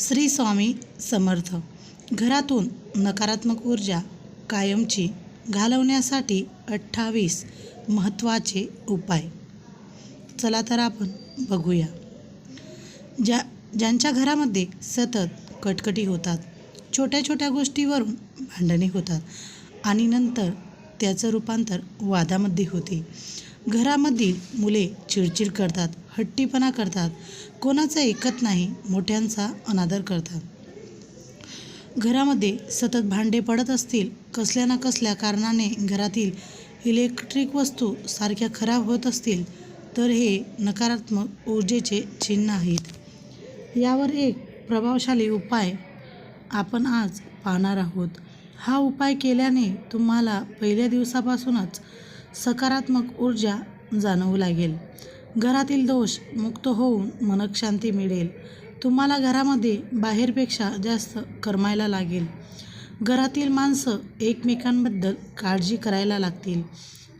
श्री स्वामी समर्थ. घरातून नकारात्मक ऊर्जा कायमची घालवण्यासाठी अठ्ठावीस महत्त्वाचे उपाय. चला तर आपण बघूया. ज्या ज्यांच्या घरामध्ये सतत कटकटी होतात छोट्या छोट्या गोष्टीवरून भांडणे होतात आणि नंतर त्याचं रूपांतर वादामध्ये होते. घरामधील मुले चिडचिड करतात हट्टीपणा करतात. कोणाचं ऐकत नाही मोठ्यांचा अनादर करतात. घरामध्ये सतत भांडे पडत असतील कसल्या ना कसल्या कारणाने घरातील इलेक्ट्रिक वस्तू सारख्या खराब होत असतील तर हे नकारात्मक ऊर्जेचे चिन्ह आहेत. यावर एक प्रभावशाली उपाय आपण आज पाहणार आहोत. हा उपाय केल्याने तुम्हाला पहिल्या दिवसापासूनच सकारात्मक ऊर्जा जाणवू लागेल. घरातील दोष मुक्त होऊन मनकशांती मिळेल. तुम्हाला घरामध्ये बाहेरपेक्षा जास्त करमायला लागेल. घरातील माणसं एकमेकांबद्दल काळजी करायला लागतील.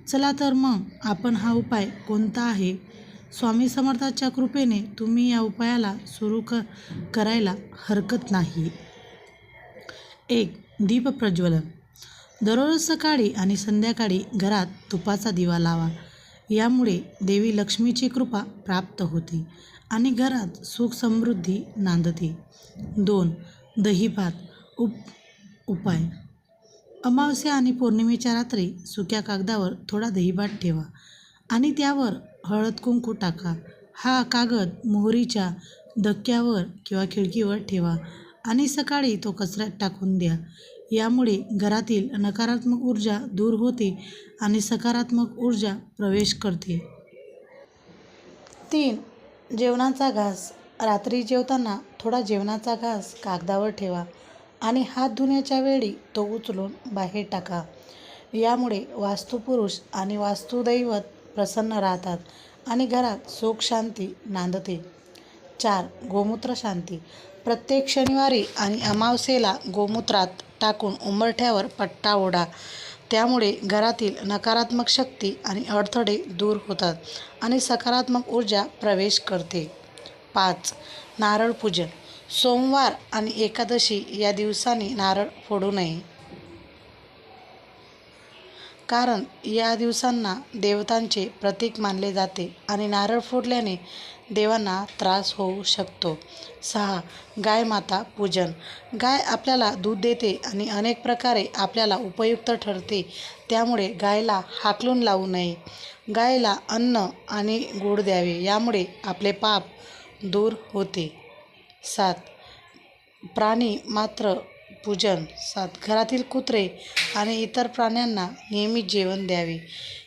चला तर मग आपण हा उपाय कोणता आहे? स्वामी समर्थाच्या कृपेने तुम्ही या उपायाला सुरू क करायला हरकत नाही. एक दीप प्रज्वलन. दररोज सकाळी आणि संध्याकाळी घरात तुपाचा दिवा लावा. यामुळे देवी लक्ष्मीची कृपा प्राप्त होते आणि घरात सुख समृद्धी नांदते. दोन दहीभात उप उपाय. अमावस्या आणि पौर्णिमेच्या रात्री सुक्या कागदावर थोडा दहीभात ठेवा आणि त्यावर हळद कुंकू टाका. हा कागद मोहरीच्या धक्क्यावर किंवा खिडकीवर ठेवा आणि सकाळी तो कचऱ्यात टाकून द्या. यामुळे घरातील नकारात्मक ऊर्जा दूर होते आणि सकारात्मक ऊर्जा प्रवेश करते. तीन जेवणाचा घास. रात्री जेवताना थोडा जेवणाचा घास कागदावर ठेवा आणि हात धुण्याच्या वेळी तो उचलून बाहेर टाका. यामुळे वास्तुपुरुष आणि वास्तुदैवत प्रसन्न राहतात आणि घरात सुख शांती नांदते. चार गोमूत्र शांती. प्रत्येक शनिवारी आणि अमावस्येला गोमूत्रात टाकून उंबरठ्यावर पट्टा ओढा. त्यामुळे घरातील नकारात्मक शक्ती आणि अडथळे दूर होतात आणि सकारात्मक ऊर्जा प्रवेश करते. पाच नारळ पूजन. सोमवार आणि एकादशी या दिवसांनी नारळ फोडू नये. कारण या दिवसांना देवतांचे प्रतीक मानले जाते आणि नारळ फोडल्याने देवांना त्रास होऊ शकतो. सहा. गाय माता पूजन. गाय आपल्याला दूध देते आणि अनेक प्रकारे आपल्याला उपयुक्त ठरते. त्यामुळे गायला हाकलून लावू नये. गायला अन्न आणि गोड द्यावे. यामुळे आपले पाप दूर होते. सात. प्राणी मात्र पूजन सात घरातील कुत्रे आणि इतर प्राण्यांना नियमित जेवण द्यावे.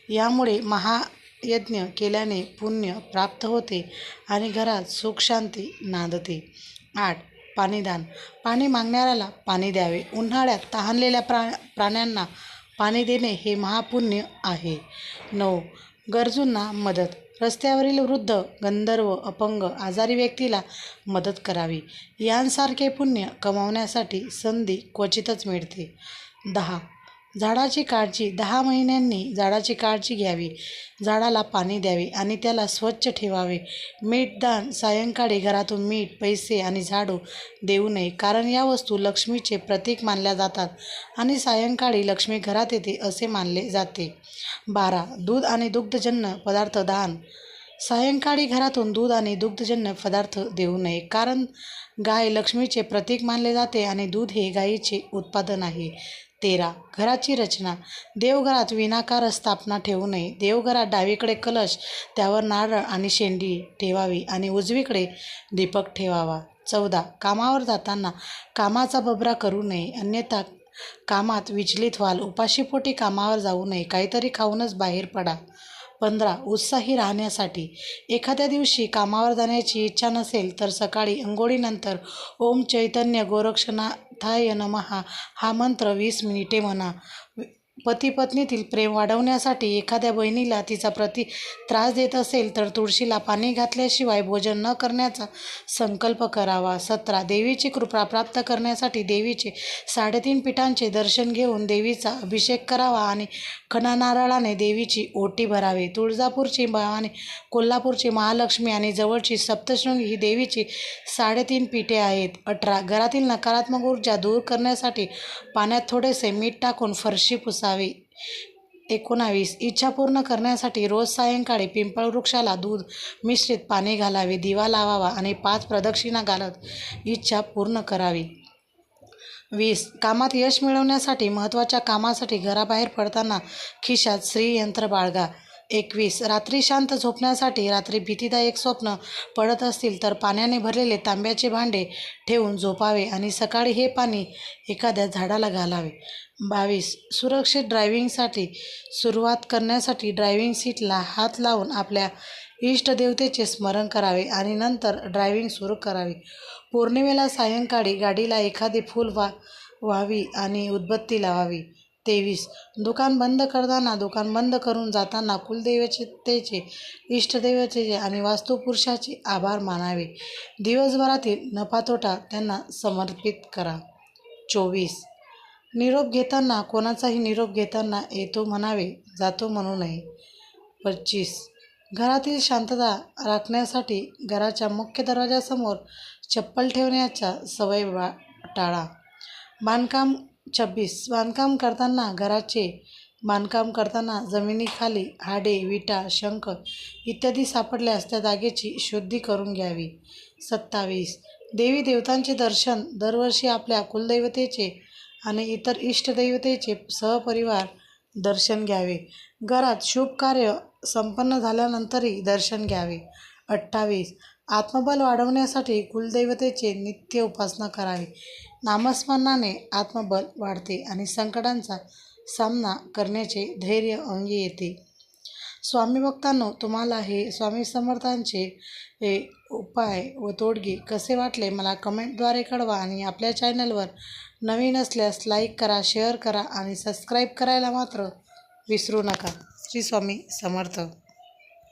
यामुळे महायज्ञ केल्याने पुण्य प्राप्त होते आणि घरात सुखशांती नांदते. आठ पाणीदान. पाणी मागणाऱ्याला पाणी द्यावे. उन्हाळ्यात तहानलेल्या प्रा प्राण्यांना पाणी देणे हे महापुण्य आहे. नऊ गरजूंना मदत. रस्त्यावरील वृद्ध गंधर्व अपंग आजारी व्यक्तीला मदत करावी. यांसारखे पुण्य कमावण्यासाठी संधी क्वचितच मिळते. दहा झाडाची काळजी दहा महिन्यांनी झाडाची काळजी घ्यावी. झाडाला पाणी द्यावे आणि त्याला स्वच्छ ठेवावे. मीठदान सायंकाळी घरातून मीठ पैसे आणि झाडू देऊ नये कारण या वस्तू लक्ष्मीचे प्रतीक मानल्या जातात आणि सायंकाळी लक्ष्मी घरात येते असे मानले जाते. बारा. दूध आणि दुग्धजन्य पदार्थ दान. सायंकाळी घरातून दूध आणि दुग्धजन्य पदार्थ देऊ नये कारण गाय लक्ष्मीचे प्रतीक मानले जाते आणि दूध हे गायीचे उत्पादन आहे. तेरा. घराची रचना. देवघरात विनाकार स्थापना ठेवू नये. देवघरात डावीकडे कलश त्यावर नारळ आणि शेंडी ठेवावी आणि उजवीकडे दीपक ठेवावा. चौदा. कामावर जाताना कामाचा बबरा करू नये. अन्यथा कामात विचलित व्हाल. उपाशीपोटी कामावर जाऊ नये. काहीतरी खाऊनच बाहेर पडा. पंधरा उत्साही राहण्यासाठी. एखाद्या दिवशी कामावर जाण्याची इच्छा नसेल तर सकाळी अंघोळीनंतर ओम चैतन्य गोरक्षनाथाय नमहा हा मंत्र वीस मिनिटे म्हणा. पती पत्नीतील प्रेम वाढवण्यासाठी एखाद्या बहिणीला तिचा प्रति त्रास देत असेल तर तुळशीला पाणी घातल्याशिवाय भोजन न करण्याचा संकल्प करावा. सतरा देवीची कृपा प्राप्त करण्यासाठी देवीचे साडेतीन पीठांचे दर्शन घेऊन देवीचा अभिषेक करावा आणि खणा नारळाने देवीची ओटी भरावी. तुळजापूरची आणि कोल्हापूरची महालक्ष्मी आणि जवळची सप्तशृंगी ही देवीची साडेतीन पीठे आहेत. अठरा घरातील नकारात्मक ऊर्जा दूर करण्यासाठी पाण्यात थोडेसे मीठ टाकून फरशी पुसा असावे. एकोणावीस. इच्छा पूर्ण करण्यासाठी रोज सायंकाळी पिंपळ वृक्षाला दूध मिश्रित पाणी घालावे दिवा लावावा आणि पाच प्रदक्षिणा घालत इच्छा पूर्ण करावी. वीस. कामात यश मिळवण्यासाठी महत्त्वाच्या कामासाठी घराबाहेर पडताना खिशात श्रीयंत्र बाळगा. एकवीस. रात्री शांत झोपण्यासाठी रात्री भीतीदायक स्वप्न पडत असतील तर पाण्याने भरलेले तांब्याचे भांडे ठेवून झोपावे आणि सकाळी हे पाणी एखाद्या झाडाला घालावे. बावीस. सुरक्षित ड्रायव्हिंगसाठी सुरुवात करण्यासाठी ड्रायव्हिंग सीटला हात लावून आपल्या इष्टदेवतेचे स्मरण करावे आणि नंतर ड्रायव्हिंग सुरू करावे. पौर्णिमेला सायंकाळी गाडीला एखादी फूल वा व्हावी आणि उदबत्ती लावावी. तेवीस. दुकान बंद करताना दुकान बंद करून जाताना कुलदेवतेचे इष्टदेवतेचे आणि वास्तुपुरुषाचे आभार मानावे. दिवसभरातील नफातोटा त्यांना समर्पित करा. चोवीस. निरोप घेताना कोणाचाही निरोप घेताना येतो म्हणावे जातो म्हणू नये. पंचवीस घरातील शांतता राखण्यासाठी घराच्या मुख्य दरवाजासमोर चप्पल ठेवण्याच्या सवय बा टाळा. बांधकाम छब्बीस. बांधकाम करताना घराचे बांधकाम करताना जमिनीखाली हाडे विटा शंख इत्यादी सापडल्यास त्या जागेची शुद्धी करून घ्यावी. सत्तावीस. देवी देवतांचे दर्शन दरवर्षी आपल्या कुलदैवतेचे आणि इतर इष्टदैवतेचे सहपरिवार दर्शन घ्यावे. घरात शुभ कार्य संपन्न झाल्यानंतरही दर्शन घ्यावे. अठ्ठावीस. आत्मबल वाढवण्यासाठी कुलदैवतेचे नित्य उपासना करावी. नामस्मरणाने आत्मबल वाढते आणि संकटांचा सामना करण्याचे धैर्य अंगी येते. स्वामी भक्तांनो तुम्हाला हे स्वामी समर्थांचे हे उपाय व तोडगे कसे वाटले मला कमेंटद्वारे कळवा आणि आपल्या चॅनलवर नवीन असल्यास लाईक करा शेअर करा आणि सबस्क्राईब करायला मात्र विसरू नका. श्री स्वामी समर्थ.